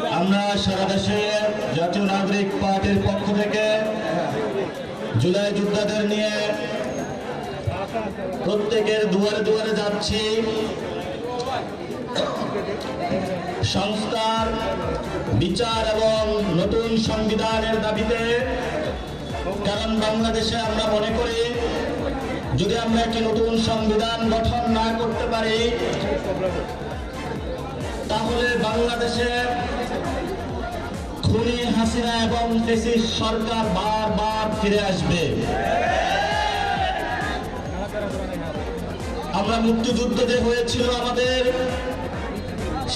আমরা সারা দেশে জাতীয় নাগরিক পার্টির পক্ষ থেকে জুলাই যোদ্ধাদের নিয়ে প্রত্যেকের দুয়ারে দুয়ারে যাচ্ছি। সংস্কার বিচার এবং নতুন সংবিধানের দাবিতে, কারণ বাংলাদেশে আমরা মনে করি, যদি আমরা একটি নতুন সংবিধান গঠন না করতে পারি তাহলে বাংলাদেশে খুনি হাসিনা এবং ফেসিস সরকার বারবার ফিরে আসবে। আমরা মুক্তিযুদ্ধ যে হয়েছিল আমাদের,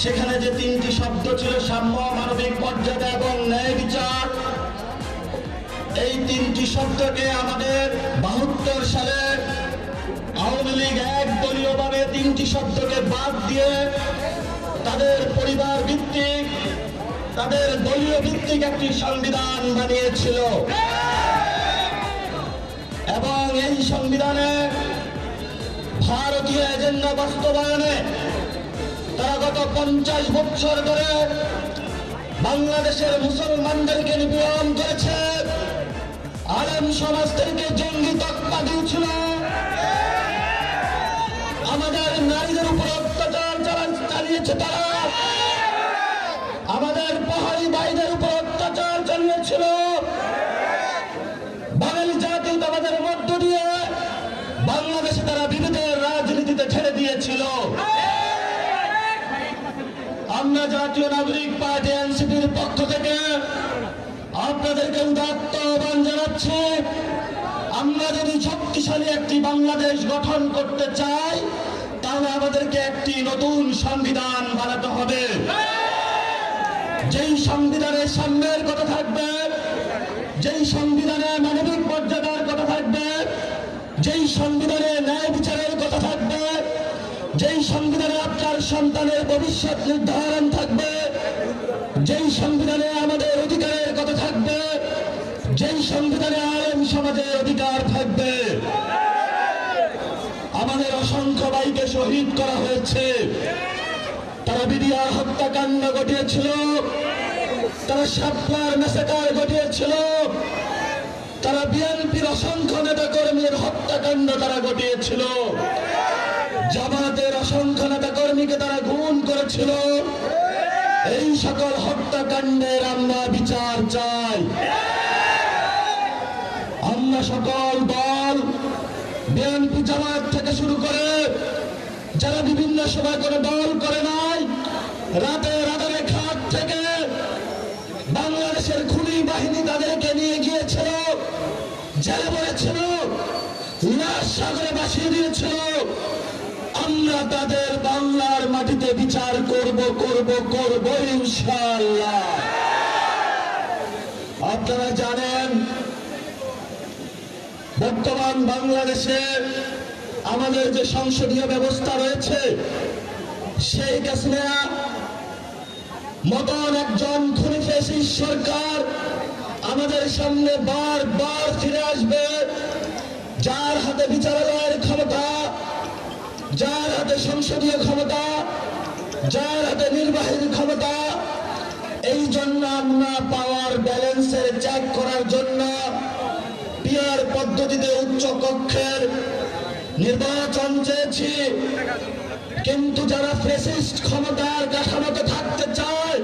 সেখানে যে তিনটি শব্দ ছিল, সাম্য, মানবিক মর্যাদা এবং ন্যায় বিচার, এই তিনটি শব্দকে আমাদের বাহাত্তর সালে আওয়ামী লীগ এক দলীয়ভাবে তিনটি শব্দকে বাদ দিয়ে তাদের পরিবার ভিত্তিক, তাদের দলীয় ভিত্তিক একটি সংবিধান বানিয়েছিল। এবং এই সংবিধানে ভারতীয় এজেন্ডা বাস্তবায়নে তারা গত পঞ্চাশ বছর ধরে বাংলাদেশের মুসলমানদেরকে নিপীড়ন করেছে, আলেম সমাজ থেকে জঙ্গি তকমা দিয়েছিল। আমাদের নারীদের উপর চালিয়েছে তারা। আমাদের পাহাড়ি ভাইদের উপর অত্যাচার চালিয়েছিল। বাঙালি জাতীয়তাবাদের মধ্য দিয়ে বাংলাদেশে তারা বিভেদের রাজনীতিতে ছেড়ে দিয়েছিল। আমরা জাতীয় নাগরিক পার্টি এনসিপির পক্ষ থেকে আপনাদেরকে উদাত্ত আহ্বান জানাচ্ছি। আমরা যদি শক্তিশালী একটি বাংলাদেশ গঠন করতে চাই তাহলে আমাদেরকে একটি নতুন সংবিধান বানাতে হবে। যেই সংবিধানের সাম্যের কথা থাকবে, যেই সংবিধানে মানবিক মর্যাদার কথা থাকবে, যেই সংবিধানে ন্যায় বিচারের কথা থাকবে, যেই সংবিধানে আপনার সন্তানের ভবিষ্যৎ নির্ধারণ থাকবে, যেই সংবিধানে আমাদের অধিকারের কথা থাকবে, যেই সংবিধানে আলেম সমাজের অধিকার থাকবে আমাদের অসংখ্য ভাইকে শহীদ করা হয়েছে। তারা বিডিআর হত্যাকাণ্ড ঘটিয়েছিল। তারা সাপলার মেসাকার ঘটিয়েছিল। তারা বিএনপির অসংখ্য নেতা কর্মীর হত্যাকাণ্ড তারা ঘটিয়েছিল। জামাতের অসংখ্য নেতা কর্মীকে তারা গুম করেছিল। এই সকল হত্যাকাণ্ডের আমরা বিচার চাই। আমরা সকল দল বিএনপি জামাত থেকে শুরু করে যারা বিভিন্ন সময় করে, দল করে নাই, রাতে রাতের খাট থেকে বাংলাদেশের খুনি বাহিনী তাদেরকে নিয়ে গিয়েছিল, জেলে দিয়েছিল। আমরা তাদের বাংলার মাটিতে বিচার করব করব করব ইনশাআল্লাহ। আপনারা জানেন, বর্তমান বাংলাদেশে আমাদের যে সংসদীয় ব্যবস্থা রয়েছে, সেই হাসিনা মতন একজন খুনি ফেসিস সরকার আমাদের সামনে বারবার ফিরে আসবে। যার হাতে বিচারালয়ের ক্ষমতা, যার হাতে সংসদীয় ক্ষমতা, যার হাতে নির্বাহীর ক্ষমতা, এই জন্য আমরা পাওয়ার ব্যালেন্সের চেক করার জন্য পিয়ার পদ্ধতিতে উচ্চ কক্ষের নির্বাচন চেয়েছি। কিন্তু যারা ফেসিস্ট ক্ষমতার কাঠামোতে থাকতে চায়,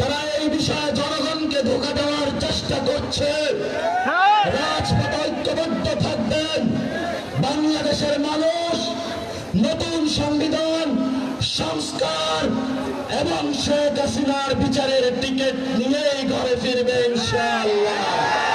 তারা এই বিষয়ে জনগণকে ধোকা দেওয়ার চেষ্টা করছে। রাজপথ ঐক্যবদ্ধ বাংলাদেশের মানুষ নতুন সংবিধান, সংস্কার এবং শেখ হাসিনার বিচারের টিকিট নিয়েই ঘরে ফিরবে ইনশাআল্লাহ।